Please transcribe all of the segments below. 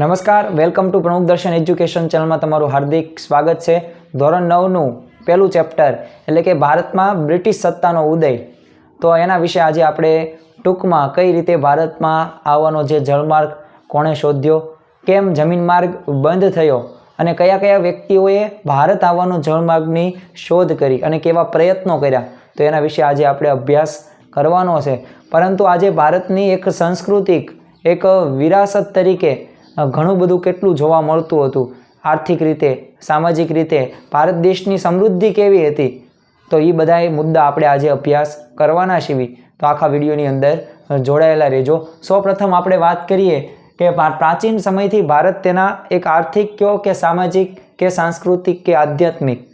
નમસ્કાર welcome to પ્રમુખ દર્શન એજ્યુકેશન ચેનલમાં તમારું હાર્દિક સ્વાગત છે. ધોરણ નવનું પહેલું ચેપ્ટર એટલે કે ભારતમાં બ્રિટિશ સત્તાનો ઉદય. તો એના વિશે આજે આપણે ટૂંકમાં કઈ રીતે ભારતમાં આવવાનો જે જળમાર્ગ કોણે શોધ્યો, કેમ જમીન માર્ગ બંધ થયો, અને કયા કયા વ્યક્તિઓએ ભારત આવવાનો જળમાર્ગની શોધ કરી અને કેવા પ્રયત્નો કર્યા, તો એના વિશે આજે આપણે અભ્યાસ કરવાનો છે. પરંતુ આજે ભારતની એક સાંસ્કૃતિક, એક વિરાસત તરીકે ઘણું બધું કેટલું જોવા મળતું હતું. આર્થિક રીતે, સામાજિક રીતે, ભારત દેશની સમૃદ્ધિ કેવી હતી? તો એ બધા મુદ્દા આપણે આજે અભ્યાસ કરવાના છીએ તો આખા વિડીયોની અંદર જોડાયેલા રહેજો. સૌપ્રથમ આપણે વાત કરીએ કે પ્રા- પ્રાચીન સમયથી ભારત તેના એક આર્થિક કયો કે સામાજિક કે સાંસ્કૃતિક કે આધ્યાત્મિક?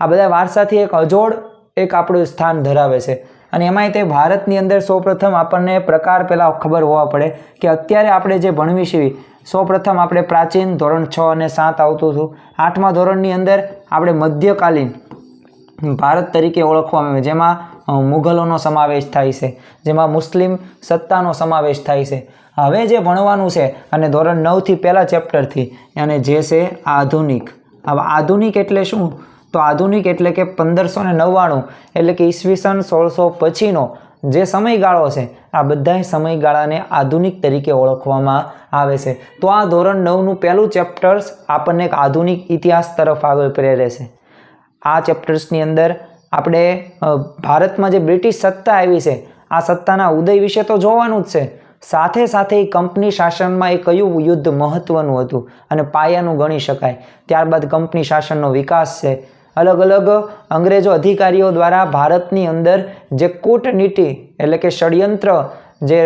આ બધા વારસાથી એક અજોડ એક આપણું સ્થાન ધરાવે છે. અને એમાંય તે ભારતની અંદર સૌપ્રથમ આપણને પ્રકાર પહેલાં ખબર હોવા પડે કે અત્યારે આપણે જે ભણવી છીએ સૌપ્રથમ આપણે પ્રાચીન ધોરણ છ અને સાત આવતું હતું. આઠમા ધોરણની અંદર આપણે મધ્યકાલીન ભારત તરીકે ઓળખવામાં આવે, જેમાં મુઘલોનો સમાવેશ થાય છે, જેમાં મુસ્લિમ સત્તાનો સમાવેશ થાય છે. હવે જે ભણવાનું છે અને ધોરણ નવથી પહેલાં ચેપ્ટરથી, અને જે છે આધુનિક. હવે આધુનિક એટલે શું? તો આધુનિક એટલે કે પંદરસો ને નવ્વાણું એટલે કે ઈસવીસન સોળસો પછીનો જે સમયગાળો છે, આ બધા સમયગાળાને આધુનિક તરીકે ઓળખવામાં આવે છે. તો આ ધોરણ નવનું પહેલું ચેપ્ટર્સ આપણને એક આધુનિક ઇતિહાસ તરફ આગળ પ્રેરે છે. આ ચેપ્ટર્સની અંદર આપણે ભારતમાં જે બ્રિટિશ સત્તા આવી છે, આ સત્તાના ઉદય વિશે તો જોવાનું જ છે. સાથે સાથે એ કંપની શાસનમાં એ કયું યુદ્ધ મહત્વનું હતું અને પાયાનું ગણી શકાય. ત્યારબાદ કંપની શાસનનો વિકાસ છે. અલગ અલગ અંગ્રેજો અધિકારીઓ દ્વારા ભારતની અંદર જે કૂટનીતિ એટલે કે ષડયંત્ર જે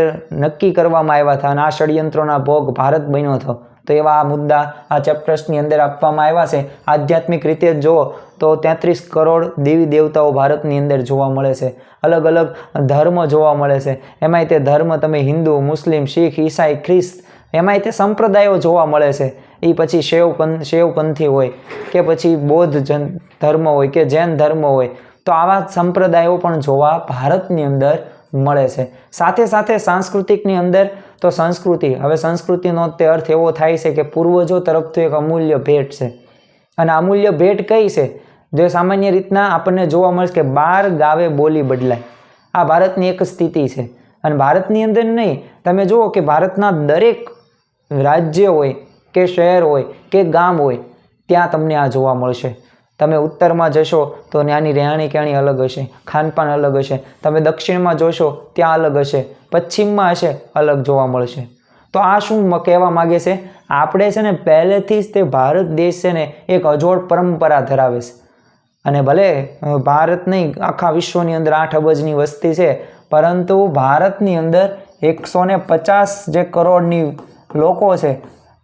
નક્કી કરવામાં આવ્યા હતા અને આ ષડયંત્રોના ભોગ ભારત બન્યો હતો, તો એવા આ મુદ્દા આ ચેપ્ટર્સની અંદર આપવામાં આવ્યા છે. આધ્યાત્મિક રીતે જુઓ તો તેત્રીસ કરોડ દેવી દેવતાઓ ભારતની અંદર જોવા મળે છે. અલગ અલગ ધર્મ જોવા મળે છે. એમાંય તે ધર્મ તમે હિન્દુ, મુસ્લિમ, શીખ, ઈસાઈ, ખ્રિસ્ત, એમાંય તે સંપ્રદાયો જોવા મળે છે. એ પછી શૈવ પંથ શૈવપંથી હોય કે પછી બૌદ્ધ જન, ધર્મ હોય કે જૈન ધર્મ હોય, તો આવા સંપ્રદાયો પણ જોવા ભારતની અંદર મળે છે. સાથે સાથે સાંસ્કૃતિકની અંદર તો સંસ્કૃતિ, હવે સંસ્કૃતિનો તે અર્થ એવો થાય છે કે પૂર્વજો તરફથી એક અમૂલ્ય ભેટ છે. અને અમૂલ્ય ભેટ કઈ છે? જે સામાન્ય રીતના આપણને જોવા મળશે કે બાર ગાવે બોલી બદલાય. આ ભારતની એક સ્થિતિ છે. અને ભારતની અંદર નહીં, તમે જુઓ કે ભારતના દરેક રાજ્ય હોય કે શહેર હોય કે ગામ હોય, ત્યાં તમને આ જોવા મળશે. તમે ઉત્તરમાં જશો તો ત્યાંની રહેણી કહેણી અલગ હશે, ખાનપાન અલગ હશે. તમે દક્ષિણમાં જોશો ત્યાં અલગ હશે, પશ્ચિમમાં હશે અલગ જોવા મળશે. તો આ શું કહેવા માગે છે? આપણે છે ને પહેલેથી જ તે ભારત દેશ છે ને એક અજોડ પરંપરા ધરાવે છે. અને ભલે ભારત નહીં, આખા વિશ્વની અંદર આઠ અબજની વસ્તી છે, પરંતુ ભારતની અંદર એકસો ને પચાસ જે કરોડની લોકો છે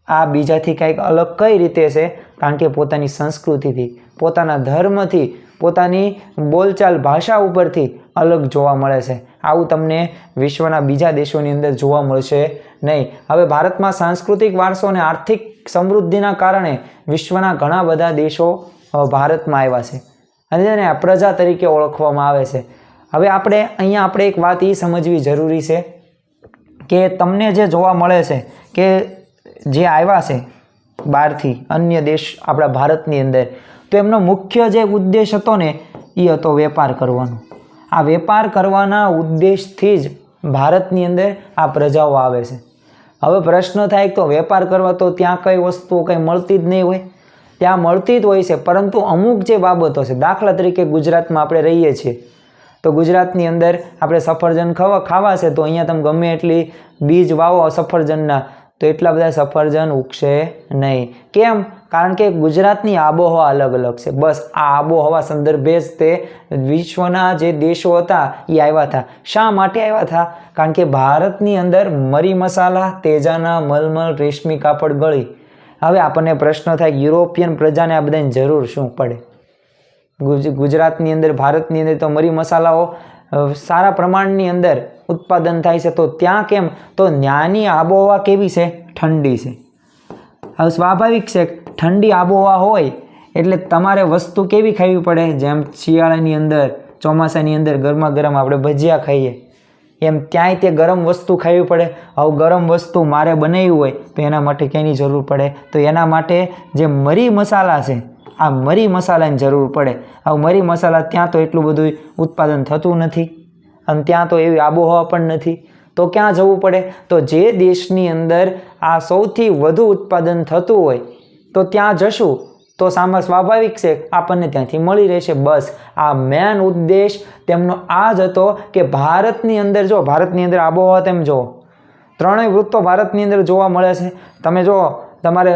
આ બીજાથી કંઈક અલગ કઈ રીતે છે? કારણ કે પોતાની સંસ્કૃતિથી, પોતાના ધર્મથી, પોતાની બોલચાલ ભાષા ઉપરથી અલગ જોવા મળે છે. આવું તમને વિશ્વના બીજા દેશોની અંદર જોવા મળશે નહીં. હવે ભારતમાં સાંસ્કૃતિક વારસો અને આર્થિક સમૃદ્ધિના કારણે વિશ્વના ઘણા બધા દેશો ભારતમાં આવ્યા છે અને તેને પ્રજા તરીકે ઓળખવામાં આવે છે. હવે આપણે, અહીંયા આપણે એક વાત એ સમજવી જરૂરી છે કે તમને જે જોવા મળે છે કે જે આવ્યા છે બહારથી અન્ય દેશ આપણા ભારતની અંદર, તો એમનો મુખ્ય જે ઉદ્દેશ હતો ને, એ હતો વેપાર કરવાનો. આ વેપાર કરવાના ઉદ્દેશથી જ ભારતની અંદર આ પ્રજાઓ આવે છે. હવે પ્રશ્ન થાય તો વેપાર કરવા તો ત્યાં કઈ વસ્તુઓ કંઈ મળતી જ નહીં હોય. ત્યાં મળતી જ હોય છે, પરંતુ અમુક જે બાબતો છે, દાખલા તરીકે ગુજરાતમાં આપણે રહીએ છીએ, તો ગુજરાતની અંદર આપણે સફરજન ખાવા ખાવા છે, તો અહીંયા તમે ગમે એટલી બીજ વાવો સફરજનના તો એટલા બધા સફરજન ઉગશે નહીં. કેમ? કારણ કે ગુજરાતની આબોહવા અલગ અલગ છે. બસ આ આબોહવા સંદર્ભે જ તે વિશ્વના જે દેશો હતા એ આવ્યા હતા. શા માટે આવ્યા હતા? કારણ કે ભારતની અંદર મરી મસાલા, તેજાના મલમલ, રેશમી કાપડ ગળી. હવે આપણને પ્રશ્ન થાય યુરોપિયન પ્રજાને આ બધાની જરૂર શું પડે? ગુજરાતની અંદર, ભારતની અંદર તો મરી મસાલાઓ સારા પ્રમાણની અંદર ઉત્પાદન થાય છે, તો ત્યાં કેમ? તો ન્યાની આબોહવા કેવી છે? ઠંડી છે. હવે સ્વાભાવિક છે, ઠંડી આબોહવા હોય, એટલે તમારે વસ્તુ કેવી ખાવી પડે? જેમ શિયાળાની અંદર, ચોમાસાની અંદર ગરમા ગરમ આપણે ભજીયા ખાઈએ, એમ ત્યાંય તે ગરમ વસ્તુ ખાવી પડે. આવું ગરમ વસ્તુ મારે બનાવવી હોય, તો એના માટે ક્યાંની જરૂર પડે? તો એના માટે જે મરી મસાલા છે આ મરી મસાલાની જરૂર પડે. આ મરી મસાલા ત્યાં તો એટલું બધું ઉત્પાદન થતું નથી અને ત્યાં તો એવી આબોહવા પણ નથી. તો ક્યાં જવું પડે? તો જે દેશની અંદર આ સૌથી વધુ ઉત્પાદન થતું હોય તો ત્યાં જશું. તો સામા સ્વાભાવિક છે, આપણને ત્યાંથી મળી રહેશે બસ. આ મેન ઉદ્દેશ તેમનો આ જ હતો કે ભારતની અંદર જો, ભારતની અંદર આબોહવા તેમ જુઓ. ત્રણેય વૃત્તો ભારતની અંદર જોવા મળે છે. તમે જો તમારે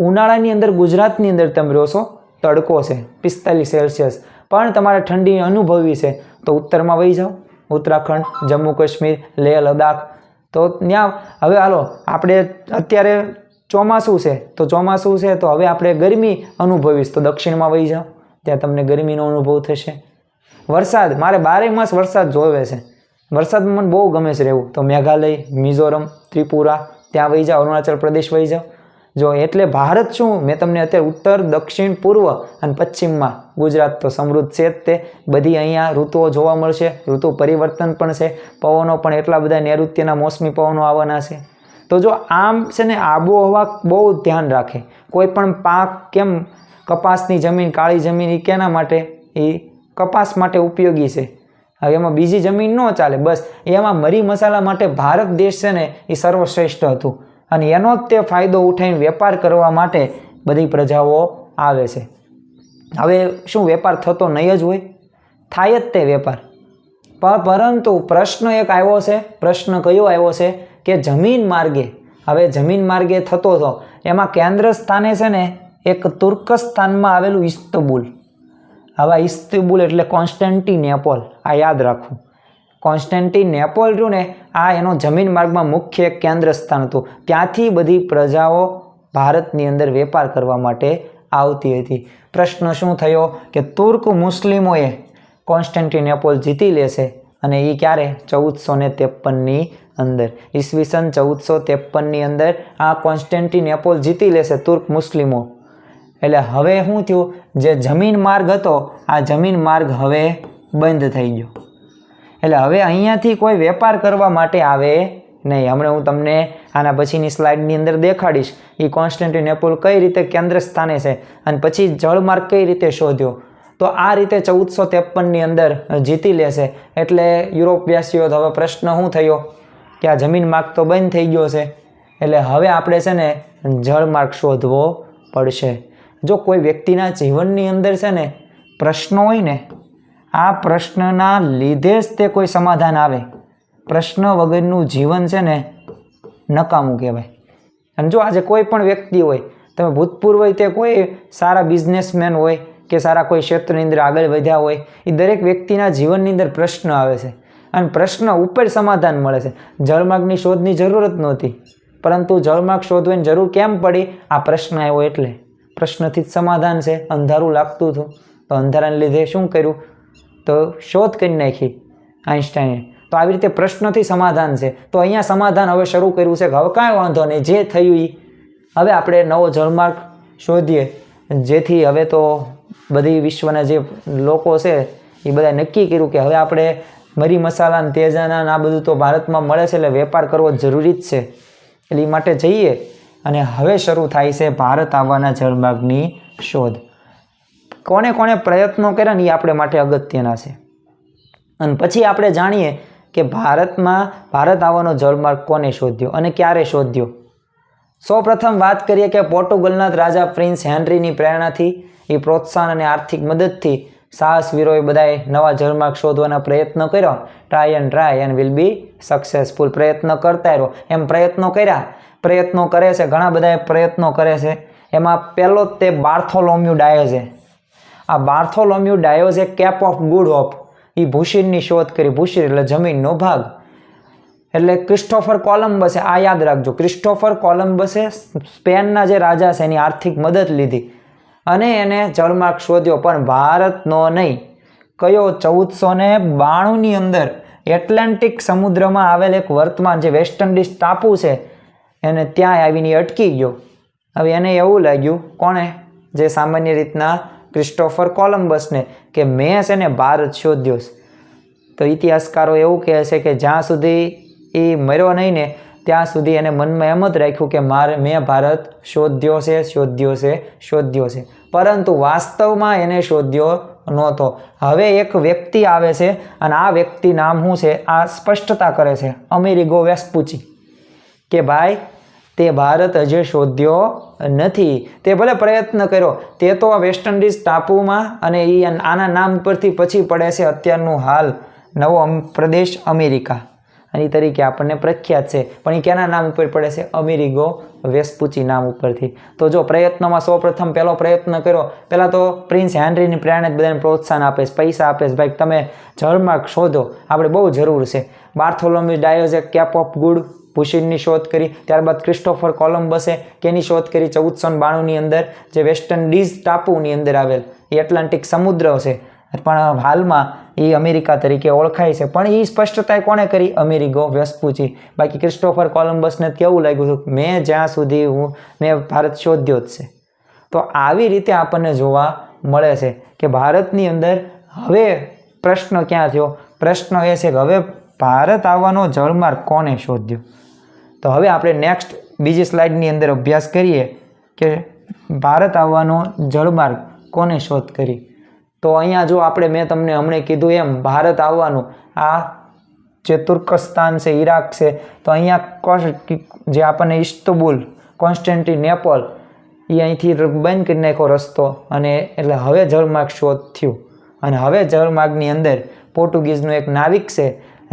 ઉનાળાની અંદર ગુજરાતની અંદર તમે રહો છો. તડકો છે, પિસ્તાલીસ સેલ્સિયસ. પણ તમારે ઠંડી અનુભવી છે, તો ઉત્તરમાં વહી જાઓ. ઉત્તરાખંડ, જમ્મુ કાશ્મીર, લેહ લદ્દાખ. તો ત્યાં, હવે હાલો, આપણે અત્યારે ચોમાસું છે, તો ચોમાસું છે, તો હવે આપણે ગરમી અનુભવીશ, તો દક્ષિણમાં વહી જાઓ. ત્યાં તમને ગરમીનો અનુભવ થશે. વરસાદ, મારે બારે માસ વરસાદ જોવે છે. વરસાદમાં મને બહુ ગમે છે રહેવું. તો મેઘાલય, મિઝોરમ, ત્રિપુરા, ત્યાં વહી જાઓ, અરુણાચલ પ્રદેશ વહી જાઓ. જો એટલે ભારત શું? મેં તમને અત્યારે ઉત્તર, દક્ષિણ, પૂર્વ અને પશ્ચિમમાં ગુજરાત તો સમૃદ્ધ છે જ તે. બધી અહીંયા ઋતુઓ જોવા મળશે, ઋતુ પરિવર્તન પણ છે, પવનો પણ એટલા બધા નૈઋત્યના મોસમી પવનો આવવાના છે. તો જો આમ છે ને આબોહવા બહુ ધ્યાન રાખે. કોઈ પણ પાક કેમ કપાસની જમીન, કાળી જમીન એ કેના માટે? એ કપાસ માટે ઉપયોગી છે. હવે એમાં બીજી જમીન ન ચાલે. બસ એમાં મરી મસાલા માટે ભારત દેશ છે ને એ સર્વશ્રેષ્ઠ હતું. અને એનો જ તે ફાયદો ઉઠાવીને વેપાર કરવા માટે બધી પ્રજાઓ આવે છે. હવે શું વેપાર થતો નહીં જ હોય? થાય જ તે વેપાર. પણ પરંતુ પ્રશ્ન એક આવ્યો છે, પ્રશ્ન કયો આવ્યો છે કે જમીન માર્ગે. હવે જમીન માર્ગે થતો હતો એમાં કેન્દ્ર સ્થાને છે ને, એક તુર્કસ્તાનમાં આવેલું ઇસ્તબુલ. હવે આ ઇસ્તબુલ એટલે કોન્સ્ટન્ટિનેપોલ, આ યાદ રાખવું કોન્સ્ટન્ટિનેપોલ રહ્યું ને આ એનો જમીન માર્ગમાં મુખ્ય કેન્દ્ર સ્થાન હતું. ત્યાંથી બધી પ્રજાઓ ભારતની અંદર વેપાર કરવા માટે આવતી હતી. પ્રશ્ન શું થયો કે તુર્ક મુસ્લિમોએ કોન્સ્ટન્ટિનેપોલ જીતી લેશે અને એ ક્યારે? ચૌદસો ને ત્રેપનની અંદર. ઈસવીસન ચૌદસો ત્રેપનની અંદર આ કોન્સ્ટન્ટિનેપોલ જીતી લેશે તુર્ક મુસ્લિમો. એટલે હવે શું થયું? જે જમીન માર્ગ હતો, આ જમીન માર્ગ હવે બંધ થઈ ગયો. એટલે હવે અહીંયાથી કોઈ વેપાર કરવા માટે આવે નહીં. હમણાં હું તમને આના પછીની સ્લાઇડની અંદર દેખાડીશ એ કોન્સ્ટન્ટિનેપોલ કઈ રીતે કેન્દ્ર સ્થાને છે અને પછી જળમાર્ગ કઈ રીતે શોધ્યો. તો આ રીતે ચૌદસો ત્રેપનની અંદર જીતી લેશે એટલે યુરોપવાસીઓ, તો હવે પ્રશ્ન શું થયો? કે આ જમીન માર્ગ તો બંધ થઈ ગયો છે. એટલે હવે આપણે છે ને જળમાર્ગ શોધવો પડશે. જો કોઈ વ્યક્તિના જીવનની અંદર છે ને પ્રશ્નો હોય ને આ પ્રશ્નના લીધે જ તે કોઈ સમાધાન આવે. પ્રશ્ન વગરનું જીવન છે ને નકામું કહેવાય. અને જો આજે કોઈ પણ વ્યક્તિ હોય, તમે ભૂતપૂર્વ તે કોઈ સારા બિઝનેસમેન હોય કે સારા કોઈ ક્ષેત્રની અંદર આગળ વધ્યા હોય, એ દરેક વ્યક્તિના જીવનની અંદર પ્રશ્ન આવે છે. અને પ્રશ્ન ઉપર સમાધાન મળે છે. જળમાર્ગની શોધની જરૂર જ નહોતી. પરંતુ જળમાર્ગ શોધવાની જરૂર કેમ પડી? આ પ્રશ્ન આવ્યો એટલે. પ્રશ્નથી જ સમાધાન છે. અંધારું લાગતું હતું. તો અંધારાને લીધે શું કર્યું? તો શોધ કરી નાખી આઈન્સ્ટાઈને તો આવી રીતે પ્રશ્નથી સમાધાન છે. તો અહીંયા સમાધાન હવે શરૂ કર્યું છે કે હવે કાંઈ વાંધો નહીં, જે થયું એ હવે આપણે નવો જળમાર્ગ શોધીએ. જેથી હવે તો બધી વિશ્વના જે લોકો છે, એ બધા નક્કી કર્યું કે હવે આપણે મરી મસાલા ને તેજાના આ બધું તો ભારતમાં મળે છે એટલે વેપાર કરવો જરૂરી જ છે. એટલે એ માટે જઈએ અને હવે શરૂ થાય છે ભારત આવવાના જળમાર્ગની શોધ. કોને કોને પ્રયત્નો કર્યા ને એ આપણે માટે અગત્યના છે. અને પછી આપણે જાણીએ કે ભારતમાં ભારત આવવાનો જળમાર્ગ કોને શોધ્યો અને ક્યારે શોધ્યો? સૌપ્રથમ વાત કરીએ કે પોર્ટુગલના રાજા પ્રિન્સ હેનરીની પ્રેરણાથી, એ પ્રોત્સાહન અને આર્થિક મદદથી સાહસવીરોએ બધાએ નવા જળમાર્ગ શોધવાના પ્રયત્નો કર્યો. Try and try and will be successful પ્રયત્ન કરતા રહ્યો એમ પ્રયત્નો કર્યા. પ્રયત્નો કરે છે. ઘણા બધાએ પ્રયત્નો કરે છે. એમાં પહેલો તે બાર્થોલોમ્યુ ડાયોઝે આ બાર્થોલોમ્યુ ડાયોઝે કેપ ઓફ ગુડ હોપ. એ ભૂશીરની શોધ કરી ભૂષિર એટલે જમીનનો ભાગ. એટલે ક્રિસ્ટોફર કોલમ્બસે આ યાદ રાખજો, ક્રિસ્ટોફર કોલમ્બસે સ્પેનના જે રાજા છે એની આર્થિક મદદ લીધી. અને એને જળમાર્ગ શોધ્યો, પણ ભારતનો નહીં. કયો? ચૌદસો ને બાણુંની અંદર એટલાન્ટિક સમુદ્રમાં આવેલ એક વર્તમાન જે વેસ્ટ ઇન્ડિઝ ટાપુ છે, એને ત્યાં આવીને અટકી ગયો. હવે એને એવું લાગ્યું, કોણે? જે સામાન્ય રીતના ક્રિસ્ટોફર કોલમ્બસને કે મેં છે ને ભારત શોધ્યો છે. તો ઇતિહાસકારો એવું કહે છે કે જ્યાં સુધી એ મર્યો નહીં ને, ત્યાં સુધી એને મનમાં એમ જ રાખ્યું કે મારે, મેં ભારત શોધ્યો છે શોધ્યો છે શોધ્યો છે. પરંતુ વાસ્તવમાં એને શોધ્યો નહોતો. હવે એક વ્યક્તિ આવે છે અને આ વ્યક્તિ નામ શું છે? આ સ્પષ્ટતા કરે છે. અમેરિગો વેસ્પુચી. કે ભાઈ તે ભારત હજી શોધ્યો નથી. તે ભલે પ્રયત્ન કર્યો, તે તો આ વેસ્ટ ઇન્ડિઝ ટાપુમાં અને એ આના નામ પરથી પછી પડે છે અત્યારનું હાલ. નવો પ્રદેશ અમેરિકા. અને એ તરીકે આપણને પ્રખ્યાત છે. પણ એ કેના નામ ઉપર પડે છે? અમેરિગો વેસ્પુચી નામ ઉપરથી. તો જો પ્રયત્નમાં સૌપ્રથમ પહેલો પ્રયત્ન કર્યો, પહેલાં તો પ્રિન્સ હેનરીની પ્રેરણા બધાને પ્રોત્સાહન આપે છે, પૈસા આપે છે. ભાઈ, તમે જળમાર્ગ શોધો. આપણે બહુ જરૂર છે. બાર્થોલોમી ડાયોઝે કેપ ઓફ ગુડ પુશિનની શોધ કરી. ત્યારબાદ ક્રિસ્ટોફર કોલમ્બસે કેની શોધ કરી? ચૌદસો બાણુંની અંદર જે વેસ્ટર્ન ડીઝ ટાપુની અંદર આવેલ. એ એટલાન્ટિક સમુદ્ર છે પણ હાલમાં એ અમેરિકા તરીકે ઓળખાય છે. પણ એ સ્પષ્ટતા કોણે કરી? અમેરિકો વેસ્પુચી. બાકી ક્રિસ્ટોફર કોલમ્બસને કેવું લાગ્યું હતું? મેં જ્યાં સુધી હું, મેં ભારત શોધ્યો જ છે. તો આવી રીતે આપણને જોવા મળે છે કે ભારતની અંદર હવે પ્રશ્ન ક્યાં થયો? પ્રશ્ન એ છે કે હવે ભારત આવવાનો જળમાર્ગ કોને શોધ્યો? તો હવે આપણે નેક્સ્ટ બીજી સ્લાઇડની અંદર અભ્યાસ કરીએ કે ભારત આવવાનો જળમાર્ગ કોને શોધ કરી? તો અહીંયા જો આપણે મેં તમને હમણાં કીધું એમ, ભારત આવવાનું, આ જે તુર્કસ્તાન છે, ઈરાક છે, તો અહીંયા જે આપણને ઇસ્તબુલ, કોન્સ્ટન્ટિનેપલ એ અહીંથી બંધ કરી નાખ્યો રસ્તો અને એટલે હવે જળમાર્ગ શોધ થયું. અને હવે જળમાર્ગની અંદર પોર્ટુગીઝનું એક નાવિક છે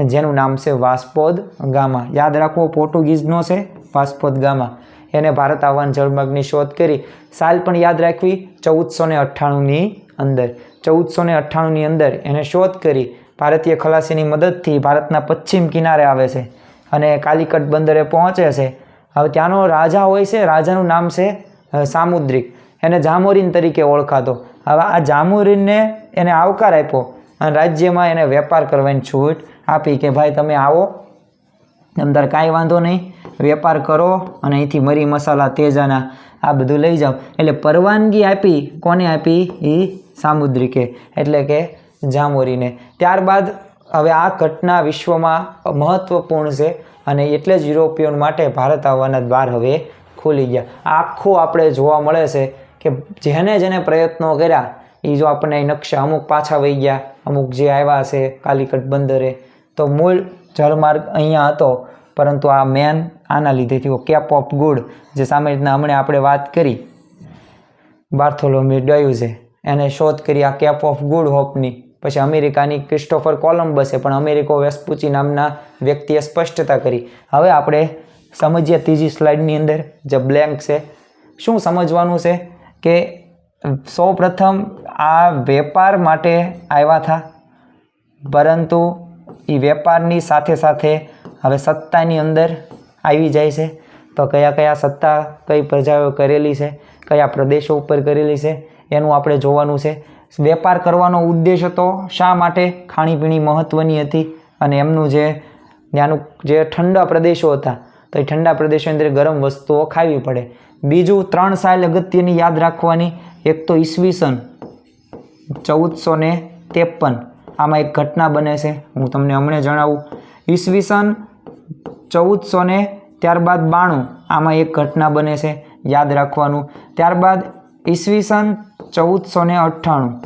જેનું નામ છે વાસ્પોદ ગામા. યાદ રાખવો પોર્ટુગીઝનો છે, વાસ્પોદ ગામા. એને ભારત આવવાન જળમાર્ગની શોધ કરી. સાલ પણ યાદ રાખવી, ચૌદસો ને અઠ્ઠાણુંની અંદર. ચૌદસો ને અઠ્ઠાણુંની અંદર એને શોધ કરી. ભારતીય ખલાસીની મદદથી ભારતના પશ્ચિમ કિનારે આવે છે અને કાલિકટ બંદરે પહોંચે છે. હવે ત્યાંનો રાજા હોય છે, રાજાનું નામ છે સામુદ્રિક. એને જામોરીન તરીકે ઓળખાતો. હવે આ જામોરીનને એને આવકાર આપ્યો અને રાજ્યમાં એને વેપાર કરવાની છૂટ આપી કે ભાઈ તમે આવો. અંદર કાંઈ વાંધો નહીં. વેપાર કરો અને અહીંથી મરી મસાલા, તેજાના, આ બધું લઈ જાઓ. એટલે પરવાનગી આપી, કોને આપી? એ સામુદ્રિકે, એટલે કે જામોરીને. ત્યારબાદ હવે આ ઘટના વિશ્વમાં મહત્ત્વપૂર્ણ છે અને એટલે જ યુરોપિયન માટે ભારત આવવાના દ્વાર હવે ખુલી ગયા. આખું આપણે જોવા મળે છે કે જેને જેને પ્રયત્નો કર્યા એ જો આપણને નકશા અમુક પાછા વહી ગયા. અમુક જે આવ્યા છે કાલિકટ બંદરે તો મૂળ જળમાર્ગ અહીંયા હતો, પરંતુ આ મેન આના લીધે થયો. કેપ ઓફ ગુડ જે સામે રીતના હમણાં આપણે વાત કરી, બાર્થોલોમી ડયુઝે એને શોધ કરી આ કેપ ઓફ ગુડ હોપની પછી અમેરિકાની ક્રિસ્ટોફર કોલમ્બસે પણ અમેરિકો વેસ્પુચી નામના વ્યક્તિએ સ્પષ્ટતા કરી. હવે આપણે સમજીએ ત્રીજી સ્લાઇડની અંદર, જે બ્લેન્ક છે. શું સમજવાનું છે કે સૌ પ્રથમ આ વેપાર માટે આવ્યા હતા પરંતુ એ વેપારની સાથે સાથે હવે સત્તાની અંદર આવી જાય છે. તો કયા કયા સત્તા કઈ પ્રજાઓ કરેલી છે, કયા પ્રદેશો ઉપર કરેલી છે, એનું આપણે જોવાનું છે. વેપાર કરવાનો ઉદ્દેશ હતો શા માટે? ખાણીપીણી મહત્ત્વની હતી અને એમનું જે ત્યાંનું જે ઠંડા પ્રદેશો હતા, તો એ ઠંડા પ્રદેશો અંદર ગરમ વસ્તુઓ ખાવી પડે. બીજું, ત્રણ સાલ અગત્યની યાદ રાખવાની, એક તો ઈસવીસન ચૌદસો ને ત્રેપન આમાં એક ઘટના બને છે. હું તમને હમણાં જણાવું. ઈસવીસન ચૌદસો ને ત્યારબાદ બાણું આમાં એક ઘટના બને છે. યાદ રાખવાનું. ત્યારબાદ ઈસવીસન ચૌદસો ને અઠ્ઠાણું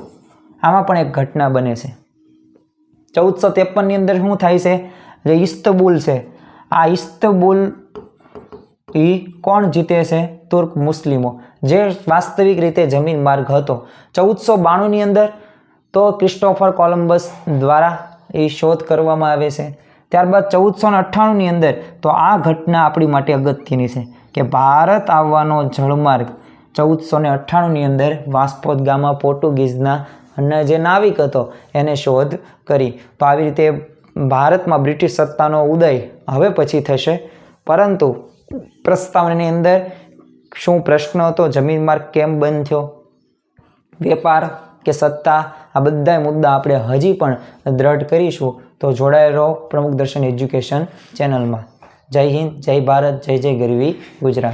આમાં પણ એક ઘટના બને છે. ચૌદસો ત્રેપનની અંદર શું થાય છે? જે ઇસ્તબુલ છે. આ ઇસ્તબુલ એ કોણ જીતે છે? તુર્ક મુસ્લિમો. જે વાસ્તવિક રીતે જમીન માર્ગ હતો. ચૌદસો બાણુંની અંદર તો ક્રિસ્ટોફર કોલમ્બસ દ્વારા એ શોધ કરવામાં આવે છે. ત્યારબાદ ચૌદસો ને અઠ્ઠાણુંની અંદર તો આ ઘટના આપણી માટે અગત્યની છે કે ભારત આવવાનો જળમાર્ગ ચૌદસો ને અઠ્ઠાણુંની અંદર વાસ્પોદ ગામા પોર્ટુગીઝના અને જે નાવિક હતો એને શોધ કરી. તો આવી રીતે ભારતમાં બ્રિટિશ સત્તાનો ઉદય હવે પછી થશે. પરંતુ પ્રસ્તાવનાની અંદર શું પ્રશ્ન હતો? જમીન માર્ગ કેમ બંધ થયો? વેપાર કે સત્તા? આ બધા મુદ્દા આપણે હજી પણ દ્રઢ કરીશું. તો જોડાયેલો રહો પ્રમુખ દર્શન એજ્યુકેશન ચેનલમાં. જય હિન્દ, જય ભારત, જય જય ગરવી ગુજરાત.